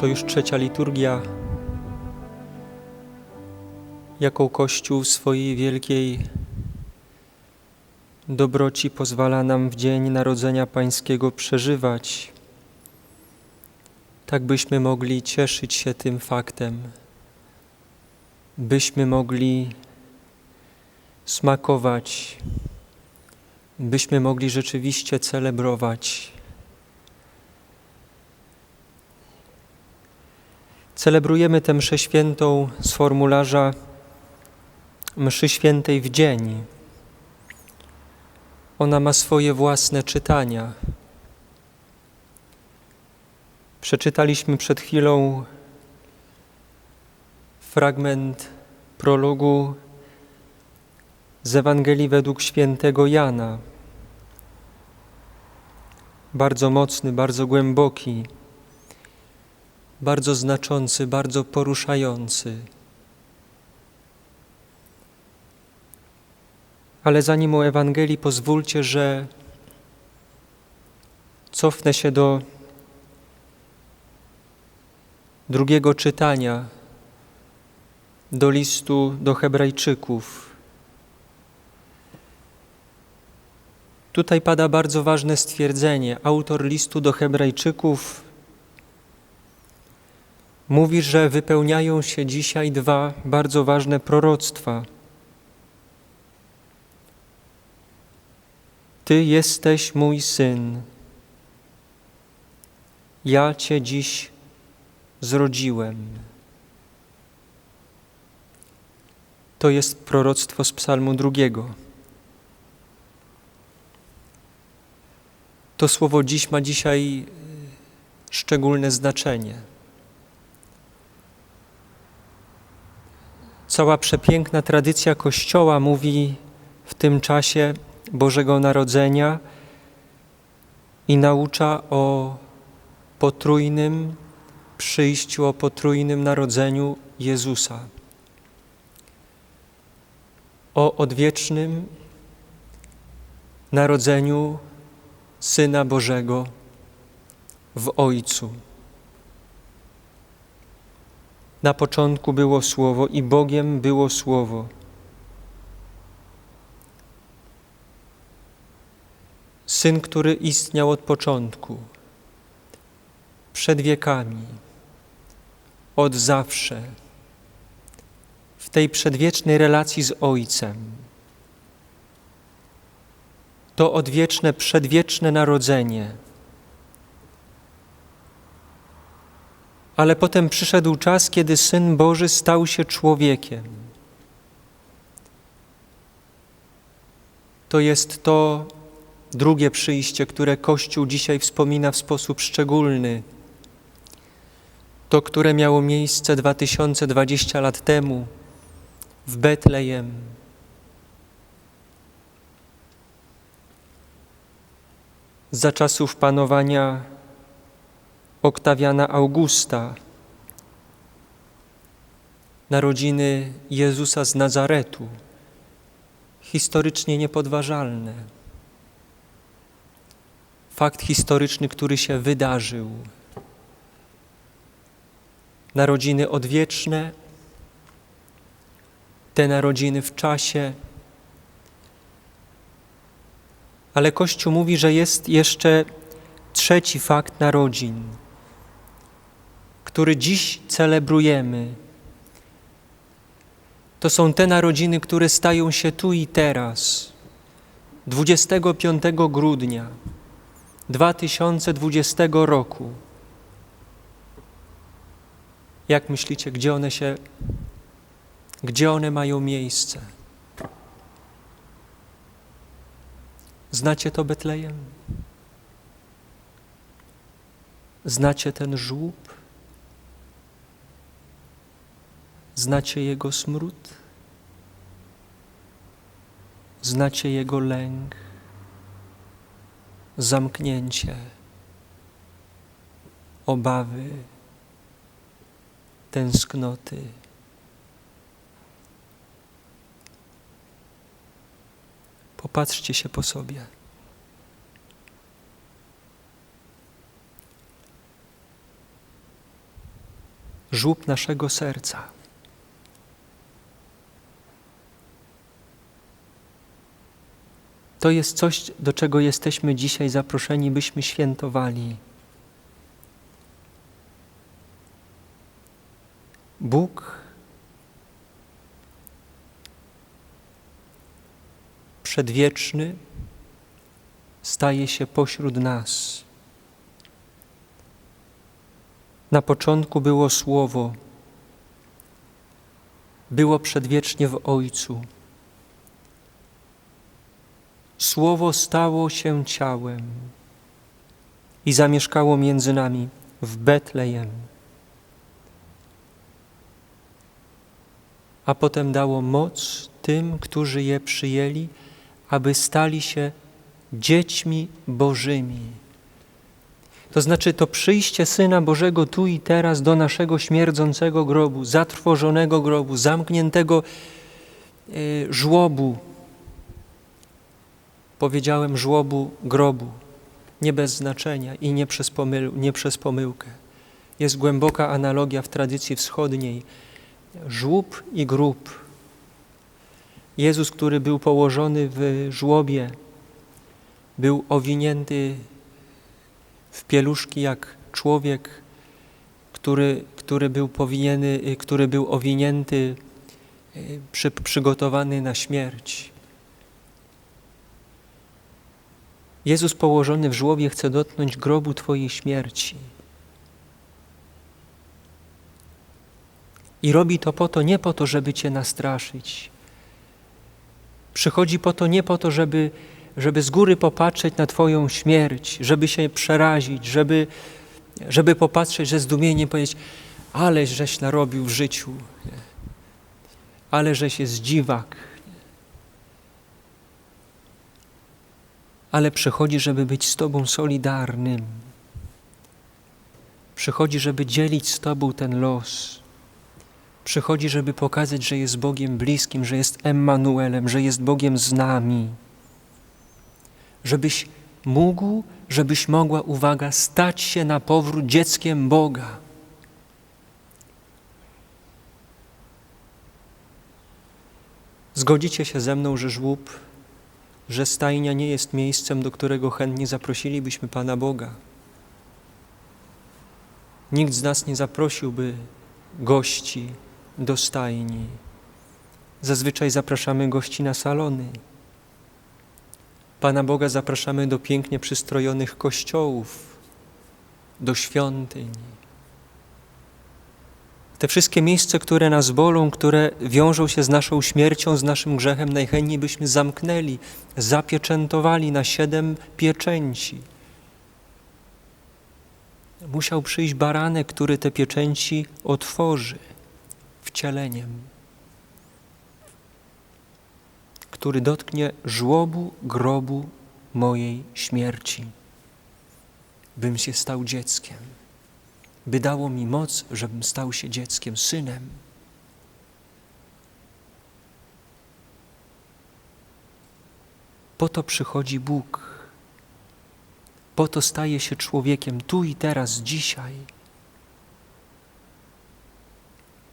To już trzecia liturgia, jaką Kościół w swojej wielkiej dobroci pozwala nam w dzień Narodzenia Pańskiego przeżywać, tak byśmy mogli cieszyć się tym faktem, byśmy mogli smakować, byśmy mogli rzeczywiście celebrować. Celebrujemy tę mszę świętą z formularza mszy świętej w dzień. Ona ma swoje własne czytania. Przeczytaliśmy przed chwilą fragment prologu z Ewangelii według świętego Jana. Bardzo mocny, bardzo głęboki, bardzo znaczący, bardzo poruszający. Ale zanim o Ewangelii pozwólcie, że cofnę się do drugiego czytania, do listu do Hebrajczyków. Tutaj pada bardzo ważne stwierdzenie. Autor listu do Hebrajczyków mówi, że wypełniają się dzisiaj dwa bardzo ważne proroctwa. Ty jesteś mój syn. Ja Cię dziś zrodziłem. To jest proroctwo z Psalmu drugiego. To słowo dziś ma dzisiaj szczególne znaczenie. Cała przepiękna tradycja Kościoła mówi w tym czasie Bożego Narodzenia i naucza o potrójnym przyjściu, o potrójnym narodzeniu Jezusa. O odwiecznym narodzeniu Syna Bożego w Ojcu. Na początku było Słowo i Bogiem było Słowo. Syn, który istniał od początku, przed wiekami, od zawsze, w tej przedwiecznej relacji z Ojcem. To odwieczne, przedwieczne narodzenie. Ale potem przyszedł czas, kiedy Syn Boży stał się człowiekiem. To jest to drugie przyjście, które Kościół dzisiaj wspomina w sposób szczególny. To, które miało miejsce 2020 lat temu w Betlejem. Za czasów panowania Oktawiana Augusta, narodziny Jezusa z Nazaretu, historycznie niepodważalne. Fakt historyczny, który się wydarzył. Narodziny odwieczne, te narodziny w czasie. Ale Kościół mówi, że jest jeszcze trzeci fakt narodzin, który dziś celebrujemy. To są te narodziny, które stają się tu i teraz, 25 grudnia 2020 roku. Jak myślicie, gdzie one się, gdzie one mają miejsce? Znacie to Betlejem? Znacie ten żłób? Znacie jego smród? Znacie jego lęk, zamknięcie, obawy, tęsknoty. Popatrzcie się po sobie. żłób naszego serca. To jest coś, do czego jesteśmy dzisiaj zaproszeni, byśmy świętowali. Bóg przedwieczny staje się pośród nas. Na początku było Słowo, było przedwiecznie w Ojcu. Słowo stało się ciałem i zamieszkało między nami w Betlejem. A potem dało moc tym, którzy je przyjęli, aby stali się dziećmi Bożymi. To znaczy to przyjście Syna Bożego tu i teraz do naszego śmierdzącego grobu, zatrwożonego grobu, zamkniętego y, żłobu. Powiedziałem żłobu grobu, nie bez znaczenia i nie przez, nie przez pomyłkę. Jest głęboka analogia w tradycji wschodniej. Żłób i grób. Jezus, który był położony w żłobie, był owinięty w pieluszki jak człowiek, który, który, był, powinieny, który był owinięty, y, przy, przygotowany na śmierć. Jezus położony w żłobie chce dotknąć grobu Twojej śmierci. I robi to po to, nie po to, żeby Cię nastraszyć. Przychodzi po to, nie po to, żeby żeby z góry popatrzeć na Twoją śmierć, żeby się przerazić, żeby, żeby popatrzeć ze zdumieniem powiedzieć, ale żeś narobił w życiu, ale żeś jest dziwak. Ale przychodzi, żeby być z Tobą solidarnym. Przychodzi, żeby dzielić z Tobą ten los. Przychodzi, żeby pokazać, że jest Bogiem bliskim, że jest Emmanuelem, że jest Bogiem z nami żebyś mógł, żebyś mogła, uwaga, stać się na powrót dzieckiem Boga. Zgodzicie się ze mną, że żłób, że stajnia nie jest miejscem, do którego chętnie zaprosilibyśmy Pana Boga. Nikt z nas nie zaprosiłby gości do stajni. Zazwyczaj zapraszamy gości na salony. Pana Boga zapraszamy do pięknie przystrojonych kościołów, do świątyń. Te wszystkie miejsca, które nas bolą, które wiążą się z naszą śmiercią, z naszym grzechem, najchętniej byśmy zamknęli, zapieczętowali na siedem pieczęci. Musiał przyjść baranek, który te pieczęci otworzy wcieleniem. który dotknie żłobu grobu mojej śmierci, bym się stał dzieckiem, by dało mi moc, żebym stał się dzieckiem, synem. Po to przychodzi Bóg, po to staje się człowiekiem tu i teraz, dzisiaj,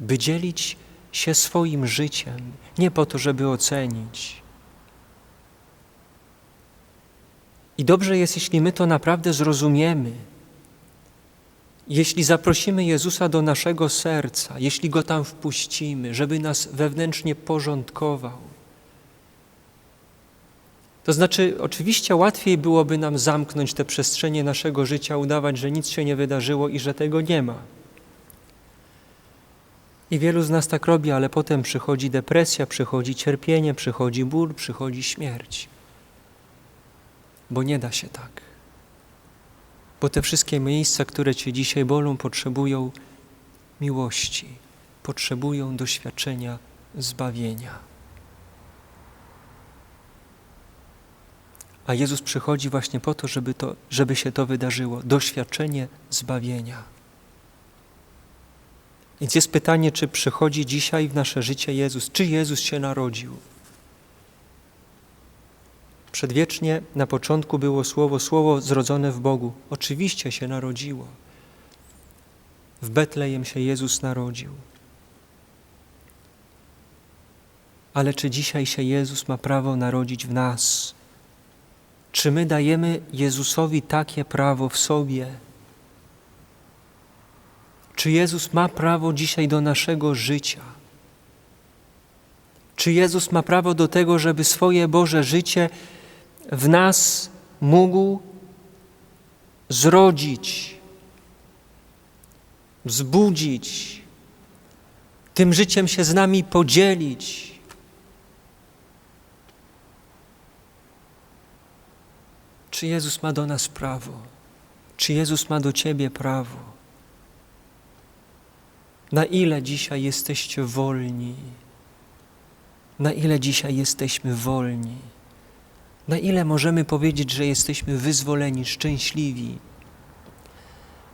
by dzielić się swoim życiem, nie po to, żeby ocenić. I dobrze jest, jeśli my to naprawdę zrozumiemy. Jeśli zaprosimy Jezusa do naszego serca, jeśli Go tam wpuścimy, żeby nas wewnętrznie porządkował. To znaczy, oczywiście łatwiej byłoby nam zamknąć te przestrzenie naszego życia, udawać, że nic się nie wydarzyło i że tego nie ma. I wielu z nas tak robi, ale potem przychodzi depresja, przychodzi cierpienie, przychodzi ból, przychodzi śmierć. Bo nie da się tak. Bo te wszystkie miejsca, które Cię dzisiaj bolą, potrzebują miłości, potrzebują doświadczenia zbawienia. A Jezus przychodzi właśnie po to, żeby, to, żeby się to wydarzyło doświadczenie zbawienia. Więc jest pytanie, czy przychodzi dzisiaj w nasze życie Jezus, czy Jezus się narodził. Przedwiecznie na początku było Słowo, Słowo zrodzone w Bogu. Oczywiście się narodziło. w Betlejem się Jezus narodził. Ale czy dzisiaj się Jezus ma prawo narodzić w nas? Czy my dajemy Jezusowi takie prawo w sobie? Czy Jezus ma prawo dzisiaj do naszego życia? Czy Jezus ma prawo do tego, żeby swoje Boże życie w nas mógł zrodzić, wzbudzić, tym życiem się z nami podzielić? Czy Jezus ma do nas prawo? Czy Jezus ma do Ciebie prawo? Na ile dzisiaj jesteście wolni? Na ile dzisiaj jesteśmy wolni? Na ile możemy powiedzieć, że jesteśmy wyzwoleni, szczęśliwi?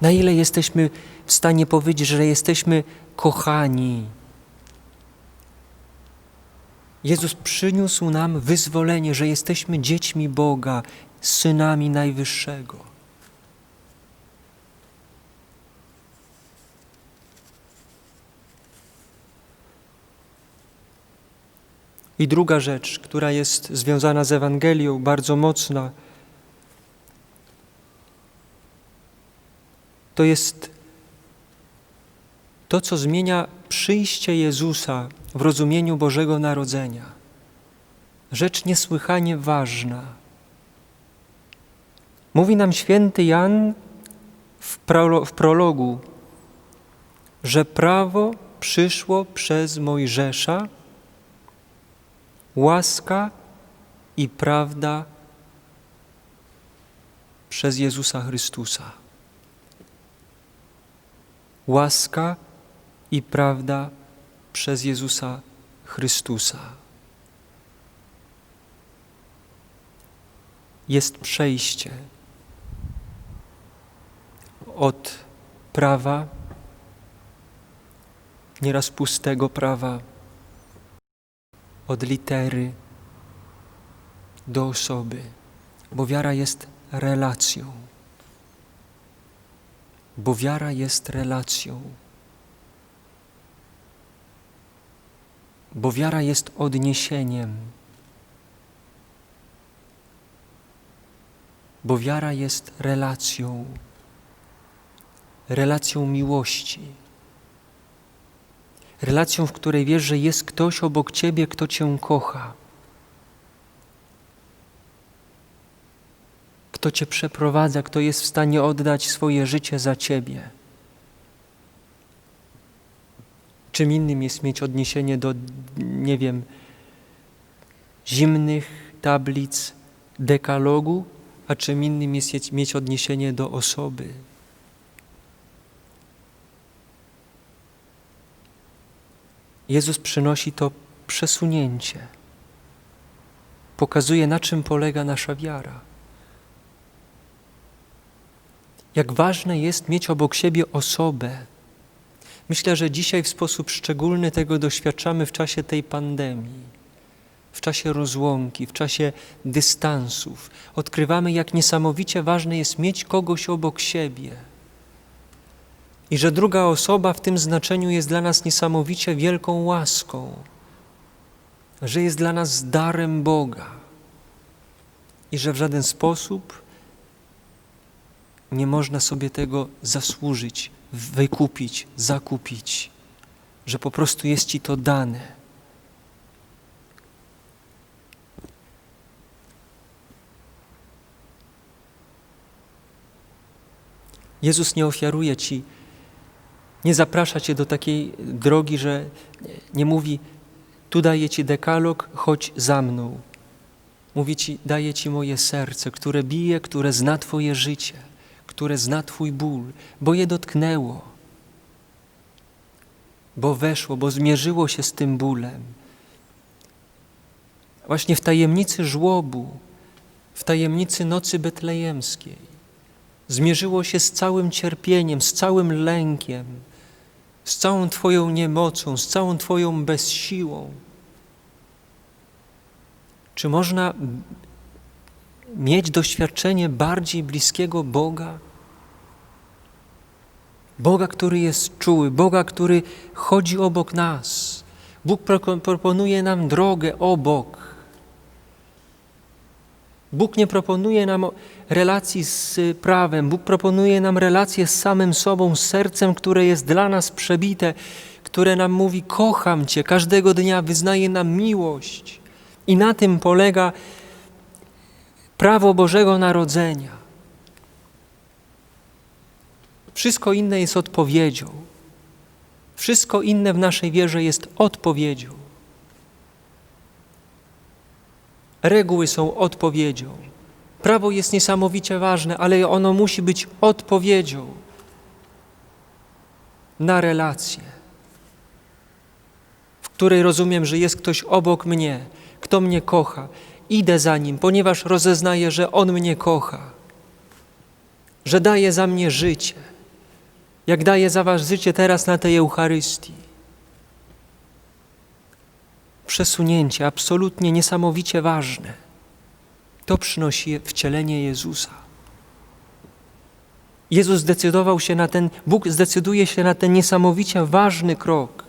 Na ile jesteśmy w stanie powiedzieć, że jesteśmy kochani? Jezus przyniósł nam wyzwolenie, że jesteśmy dziećmi Boga, synami Najwyższego. I druga rzecz, która jest związana z Ewangelią, bardzo mocna, to jest to, co zmienia przyjście Jezusa w rozumieniu Bożego Narodzenia. Rzecz niesłychanie ważna. Mówi nam święty Jan w, prolo w prologu, że prawo przyszło przez Mojżesza, łaska i prawda przez Jezusa Chrystusa. Łaska i prawda przez Jezusa Chrystusa. Jest przejście od prawa, nieraz pustego prawa, od litery do osoby, bo wiara jest relacją. Bo wiara jest relacją. Bo wiara jest odniesieniem. Bo wiara jest relacją, relacją miłości relacją, w której wiesz, że jest ktoś obok ciebie, kto cię kocha, kto cię przeprowadza, kto jest w stanie oddać swoje życie za ciebie. Czym innym jest mieć odniesienie do, nie wiem, zimnych tablic dekalogu, a czym innym jest mieć odniesienie do osoby. Jezus przynosi to przesunięcie. Pokazuje, na czym polega nasza wiara. Jak ważne jest mieć obok siebie osobę. Myślę, że dzisiaj w sposób szczególny tego doświadczamy w czasie tej pandemii, w czasie rozłąki, w czasie dystansów. Odkrywamy, jak niesamowicie ważne jest mieć kogoś obok siebie i że druga osoba w tym znaczeniu jest dla nas niesamowicie wielką łaską, że jest dla nas darem Boga i że w żaden sposób nie można sobie tego zasłużyć, wykupić, zakupić, że po prostu jest Ci to dane. Jezus nie ofiaruje Ci nie zaprasza cię do takiej drogi, że nie mówi, tu daję ci dekalog, chodź za mną. Mówi ci, daję ci moje serce, które bije, które zna twoje życie, które zna twój ból, bo je dotknęło, bo weszło, bo zmierzyło się z tym bólem. Właśnie w tajemnicy żłobu, w tajemnicy nocy betlejemskiej, zmierzyło się z całym cierpieniem, z całym lękiem, z całą Twoją niemocą, z całą Twoją bezsiłą. Czy można mieć doświadczenie bardziej bliskiego Boga? Boga, który jest czuły, Boga, który chodzi obok nas. Bóg pro- proponuje nam drogę obok. Bóg nie proponuje nam relacji z prawem, Bóg proponuje nam relację z samym sobą, z sercem, które jest dla nas przebite, które nam mówi: Kocham Cię, każdego dnia wyznaje nam miłość. I na tym polega prawo Bożego Narodzenia. Wszystko inne jest odpowiedzią. Wszystko inne w naszej wierze jest odpowiedzią. Reguły są odpowiedzią. Prawo jest niesamowicie ważne, ale ono musi być odpowiedzią na relację, w której rozumiem, że jest ktoś obok mnie, kto mnie kocha. Idę za nim, ponieważ rozeznaję, że on mnie kocha, że daje za mnie życie, jak daje za was życie teraz na tej Eucharystii przesunięcie absolutnie niesamowicie ważne. To przynosi wcielenie Jezusa. Jezus zdecydował się na ten, Bóg zdecyduje się na ten niesamowicie ważny krok,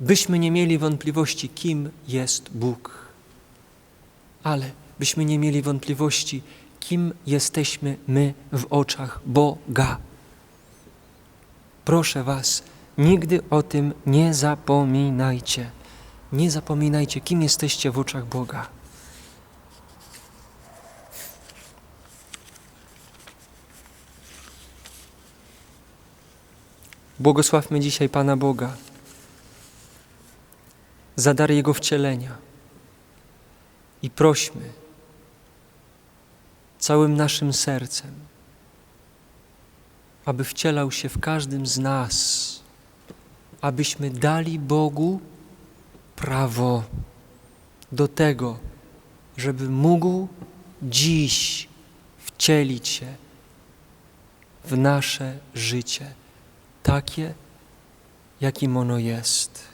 byśmy nie mieli wątpliwości, kim jest Bóg, ale byśmy nie mieli wątpliwości, kim jesteśmy my w oczach Boga. Proszę Was, Nigdy o tym nie zapominajcie. Nie zapominajcie, kim jesteście w oczach Boga. Błogosławmy dzisiaj Pana Boga za dar Jego wcielenia i prośmy całym naszym sercem, aby wcielał się w każdym z nas abyśmy dali Bogu prawo do tego, żeby mógł dziś wcielić się w nasze życie, takie, jakim ono jest.